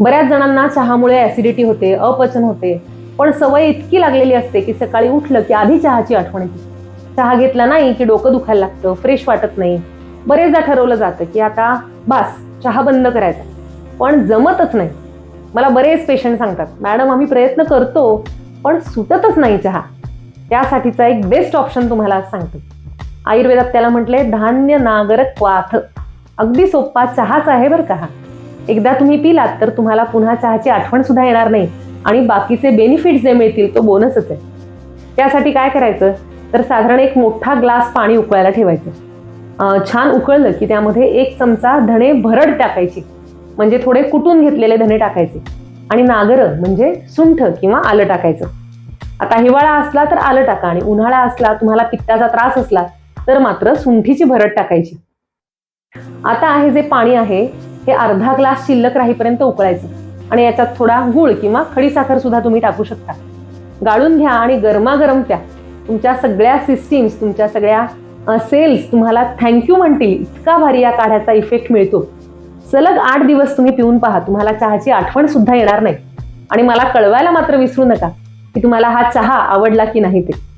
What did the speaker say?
बऱ्याच जणांना चहामुळे ॲसिडिटी होते अपचन होते. पण सवय इतकी लागलेली असते की सकाळी उठलं की आधी चहाची आठवण येते. चहा घेतला नाही की डोकं दुखायला लागतं फ्रेश वाटत नाही. बरेचदा ठरवलं जातं की आता बास चहा बंद करायचा. पण जमतच नाही. मला बरेच पेशंट सांगतात मॅडम आम्ही प्रयत्न करतो पण सुटतच नाही चहा. त्यासाठीचा एक बेस्ट ऑप्शन तुम्हाला सांगतो. आयुर्वेदात त्याला म्हटले धान्य नागर क्वाथ अगदी सोप्पा चहाच आहे बरं का हा. एकदा तुम्ही पिलात तर तुम्हाला पुन्हा चहाची आठवण सुद्धा येणार नाही. आणि बाकीचे बेनिफिट जे मिळतील तो बोनसच आहे. त्यासाठी काय करायचं? तर साधारण एक मोठा ग्लास पाणी उकळायला ठेवायचं. छान उकळलं की त्यामध्ये एक चमचा धणे भरड टाकायची. म्हणजे थोडे कुटून घेतलेले धणे टाकायचे. आणि नागरं म्हणजे सुंठ किंवा आलं टाकायचं. आता हिवाळा असला तर आलं टाका आणि उन्हाळा असला तुम्हाला पित्ताचा त्रास असला तर मात्र सुंठीची भरड टाकायची. आता हे जे पाणी आहे हे अर्धा ग्लास शिल्लक राहीपर्यंत उकळायचं. आणि याच्यात थोडा गुळ किंवा खडीसाखर सुद्धा तुम्ही टाकू शकता. गाळून घ्या आणि गरमागरम त्या तुमच्या सगळ्या सिस्टीम्स तुमच्या सगळ्या सेल्स तुम्हाला थँक्यू म्हणतील. इतका भारी या काढ्याचा इफेक्ट मिळतो. सलग आठ दिवस तुम्ही पिऊन पहा. तुम्हाला चहाची आठवण सुद्धा येणार नाही. आणि मला कळवायला मात्र विसरू नका की तुम्हाला हा चहा आवडला की नाही ते.